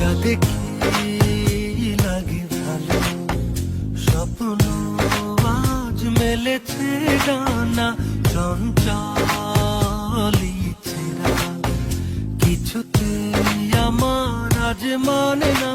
যা দেখি লাগে ভালো। স্বপ্ন আজ মেলেছে ডানা চঞ্চলিছে কিছুতে আমার মানে না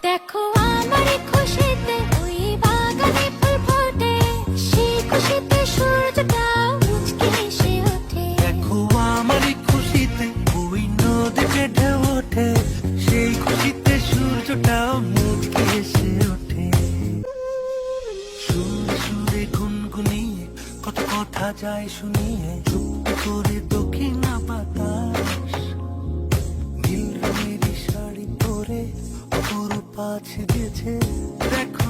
দেখো আমার খুশিতে ওই বাগানে ফুল ফোটে, সেই খুশিতে সূর্যটা মুচকে হেসে ওঠে। দেখো আমার খুশিতে ওই নদীতে ঢেউ ওঠে, সেই খুশিতে সূর্যটা মুচকে হেসে ওঠে। সুরে সুরে গুনগুনিয়ে, কত কথা যায় শুনিয়ে চুপ করে দক্ষিণা কাছে গেছে। দেখো